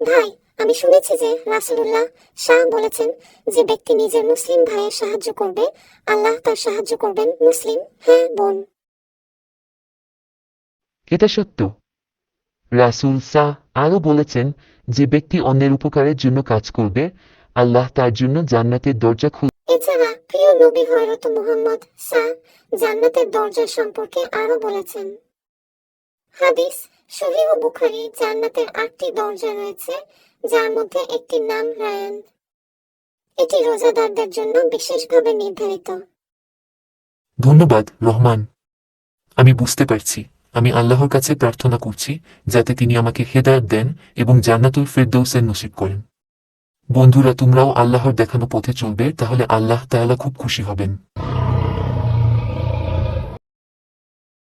ভাই, আমি শুনেছি যে শাহ বলেছেন যে ব্যক্তি নিজের মুসলিম ভাইয়ের সাহায্য করবে, আল্লাহ তার সাহায্য করবেন মুসলিম হ্যাঁ বোন। এটা সত্য। রাসূল সাহ আরও বলেছেন যে ব্যক্তি অন্যের উপকারের জন্য কাজ করবে, আল্লাহ তার জন্য জান্নাতের দরজা খুল এছাড়া প্রিয় নবী হযরত মুহাম্মদ সা জান্নাতের দরজা সম্পর্কে আরও বলেছেন। হাদিস সহিহ বুখারী জান্নাতের আটটি দরজা রয়েছে, যার মধ্যে একটি নাম রায়ান। এটি রোজাদারদের জন্য বিশেষভাবে নির্ধারিত। ধন্যবাদ, রহমান। আমি বুঝতে পারছি। আমি আল্লাহর কাছে প্রার্থনা করছি যাতে তিনি আমাকে হেদায়ত দেন এবং জান্নাতুল ফেরদৌসের নসিব করেন। বন্ধুরা তোমরাও আল্লাহর দেখানো পথে চলবে তাহলে আল্লাহ তাহলে খুব খুশি হবেন।